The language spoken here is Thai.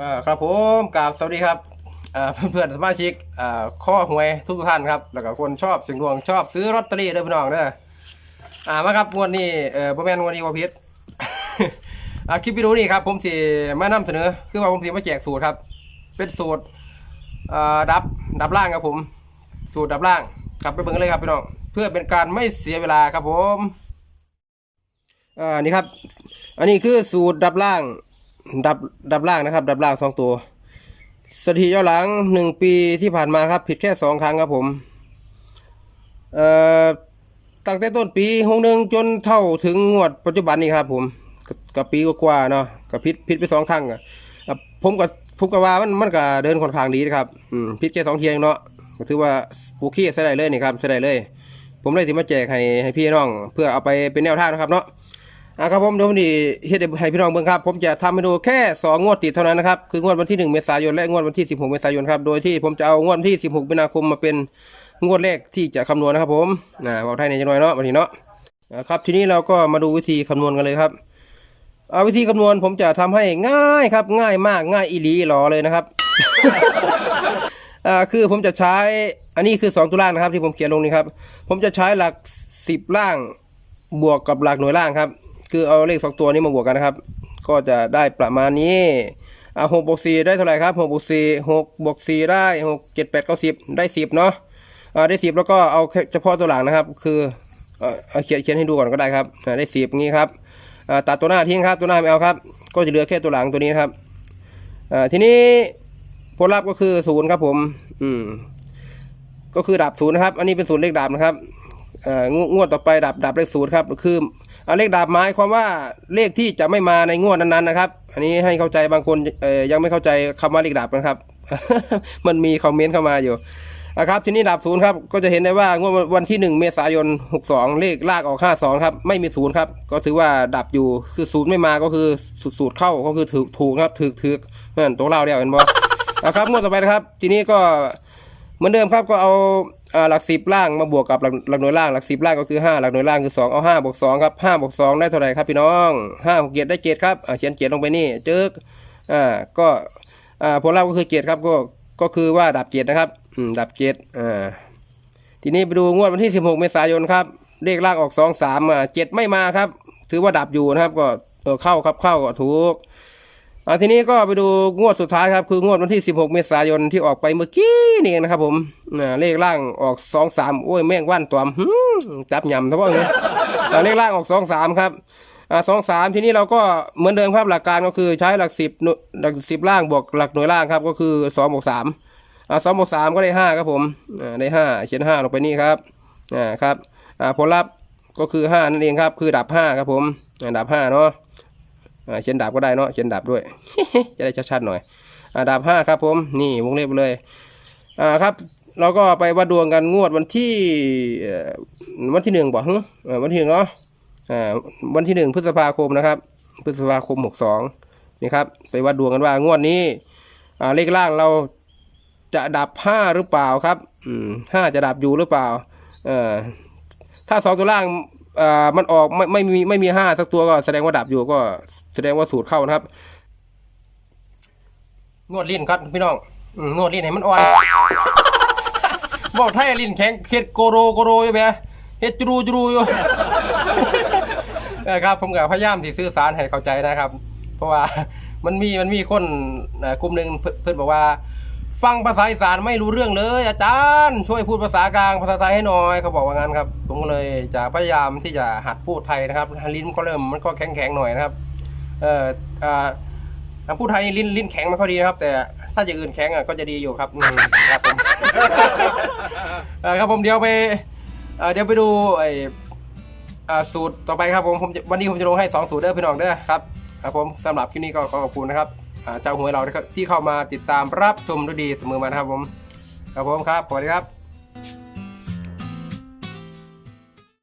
อ่าครับผมกราบสวัสดีครับอ่าเพื่อนๆสมาชิกอ่าข้อหวยทุกท่านครับแล้วก็คนชอบเสิ่งดวงชอบซื้อลอตเตอรี่เด้อพี่น้องเด้ออ่ามาครับงวดนี้เออบ่แม่นงวดนี้บ่ผิดอ่าคลิปวิดีโอนี้ครับผมสิมานำเสนอ คือว่าผมสิมาแจกสูตรครับ เป็นสูตรอ่าดับดับล่างครับผม สูตรดับล่างครับไปเบิ่งกันเลยครับพี่น้องเพื่อเป็นการไม่เสียเวลาครับผมอ่านี่ครับ อันนี้คือสูตรดับล่าง ดับดับล่างนะครับ ดับล่างสองตัวสถิติย้อนหลังหนึ่งปีที่ผ่านมาครับผิดแค่สองครั้งครับผมเอ่อตั้งแต่ต้นปีหกหนึ่งจนเท่าถึงงวดปัจจุบันนี้ครับ ผมกกับปีกว่าเนาะกับผิดผิดไปสองครั้งอะผมกับผมกับว่ามันมันก็เดินค่อนข้างดีนะครับอืมผิดแค่สองเทียงเนาะถือว่าโอเคใช้ได้เลยนี่ครับใช้ได้เลย ผมเลยที่มาแจกให้ให้พี่น้อง เพื่อเอาไปเป็นแนวทางนะครับเนาะ อะครับผมเดี๋ยววันนี้เฮ็ดให้พี่น้องเบิ่งครับ ผมจะทำให้ดูแค่2งวดติดเท่านั้นนะครับ คืองวดวันที่1เมษายนและงวดวันที่16เมษายนครับ โดยที่ผมจะเอางวดวันที่16มีนาคมมาเป็นงวดแรกที่จะคำนวณนะครับผมอ่าบอกไทยในจังหน่อยเนาะวันนี้เนาะอ่าครับทีนี้เราก็มาดูวิธีคำนวณกันเลยครับเอาวิธีคำนวณผมจะทำให้ง่ายครับ ง่ายมากง่ายอีหลีหลอเลยนะครับอ่าคือผมจะใช้อันนี้คือ2ตัวล่างนะครับที่ผมเขียนลงนี้ครับ ผมจะใช้หลัก10ล่างบวกกับหลักหน่วยล่างครับ คือเอาเลขสองตัวนี้มาบวกกันนะครับ ก็จะได้ประมาณนี้อ่าหกบวกสี่ได้เท่าไหร่ครับหกบวกสี่หกบวกสี่ได้หกเจ็ดแปดเก้าสิบได้สิบเนาะอ่าได้สิบแล้วก็เอาเฉพาะตัวหลังนะครับ คือเอาเขียนเขียนให้ดูก่อนก็ได้ครับได้สิบงี้ครับอ่าตัดตัวหน้าทิ้งครับตัวหน้าไม่เอาครับ ก็จะเหลือแค่ตัวหลังตัวนี้ครับอ่าทีนี้ผลลัพธ์ก็คือศูนย์ครับผม อืม ก็คือดับศูนย์นะครับ อันนี้เป็นศูนย์เลขดับนะครับงวงวดต่อไปดับดับเลขศูนย์ครับ คือ เอาเลขดับหมายความว่าเลขที่จะไม่มาในงวดนั้นๆนะครับ อันนี้ให้เข้าใจบางคนยังไม่เข้าใจคำว่าเลขดับนะครับ มันมีคอมเมนต์เข้ามาอยู่นะครับทีนี้ดับศูนย์ครับก็จะเห็นได้ว่างวดวันที่ 1 เมษายน 62 เลขลากออก 52 ครับ ไม่มีศูนย์ครับ ก็ถือว่าดับอยู่คือศูนย์ไม่มาก็คือสูตรเข้าก็คือถูกถูกครับถูกถูกนั่นตัวเล่าเดียวเห็นบ่นะครับงวดต่อไปนะครับ ทีนี้ก็ เหมือนเดิมครับก็เอาอหลักสิบล่างมาบวกกับหลักหลักหน่วยล่างหลักสิบล่างก็คือห้าหลักหน่วยล่างคือสองเอาห้าบวกสองครับห้าบวกสองได้เท่าไหร่ครับพี่น้องห้าหกเจ็ดได้เจ็ดครับเขียนเจ็ดลงไปนี่เจึกอ่าก็อ่าผลลัพธ์ก็คือเจ็ดครับก็ก็คือว่าดับเจ็ดนะครับอืมดับเจ็ดอ่าทีนี้ไปดูงวดวันที่สิบหกเมษายนครับเลขล่างออกสองสามอ่าเจ็ดไม่มาครับ ถือว่าดับอยู่นะครับก็เข้าครับเข้าก็ถูก อ่าทีนี้ก็ไปดูงวดสุดท้ายครับ คืองวดวันที่ 16 เมษายนที่ออกไปเมื่อกี้นี่เองนะครับผมอ่าเลขล่างออก 2 3โอ้ยแม่งว่านตัวมจับยำทั้งหมดเลยอ่าเลขล่างออก 2 3 ครับอ่า2 3ทีนี้เราก็เหมือนเดิมครับหลักการก็คือใช้หลัก10หน่วยหลัก10ล่างบวกหลักหน่วยล่างครับ ก็คือ2บวก3อ่า2บวก3ก็ได้5ครับผมอ่าได้5เขียน5ลงไปนี่ครับอ่าครับอ่าผลลัพธ์ก็คือ5นั่นเองครับ คือดับ5ครับผมดับ5เนาะอ่า เขียนดาบก็ได้เนาะเขียนดาบด้วย จะได้ชัดๆหน่อยอดาบห้าครับผมนี่วงเล็บเลยอ่าครับเราก็ไปวัดดวงกันงวดวันที่วันที่หนึ่งบอกฮึวันที่หนึ่งเนาะอ่าวันที่หนึ่งพฤษภาคมนะครับ พฤษภาคมหกสองนี่ครับ ไปวัดดวงกันว่างวดนี้อ่าเลขล่างเราจะดับห้าหรือเปล่าครับอืมห้าจะดับอยู่หรือเปล่าเออถ้าสองตัวล่างอ่ามันออกไม่ไม่มีไม่มีห้าสักตัวก็แสดงว่าดับอยู่ก็ แสดงว่าสูตรเข้านะครับ นวดลิ้นครับพี่น้องอืมนวดลิ้นให้มันอ่อนบอกไทยลิ้นแข็งเฮ็ดโกโรโกโรอยู่แบะเฮ็ดจรูจรูอยู่นะครับผมก็พยายามที่สื่อสารให้เข้าใจนะครับ เพราะว่ามันมีมันมีคนเอ่อกลุ่มหนึ่งเพิ่นเพิ่นบอกว่า ฟังภาษาอีสานไม่รู้เรื่องเลย อาจารย์ ช่วยพูดภาษากลางภาษาไทยให้หน่อยเขาบอกว่างั้นครับ ผมก็เลยจะพยายามที่จะหัดพูดไทยนะครับลิ้นมันก็เริ่มมันก็แข็งๆหน่อยนะครับ เอ่ออ่าอ่าพูดไทยลิ้นลิ้นแข็งไม่ค่อยดีนะครับ แต่ถ้าอย่างอื่นแข็งอะก็จะดีอยู่ครับอืมครับผมเอ่อครับผมเดี๋ยวไปเอ่อเดี๋ยวไปดูไออ่าสูตรต่อไปครับผมผมจะวันนี้ผมจะลงให้สองสูตรเด้อพี่น้องเด้อครับครับผมสำหรับคลิปนี้ก็ขอขอบคุณนะครับอ่าเจ้าหวยเราที่เข้ามาติดตามรับชมด้วยดีเสมอมานะครับผมครับผมครับสวัสดีครับ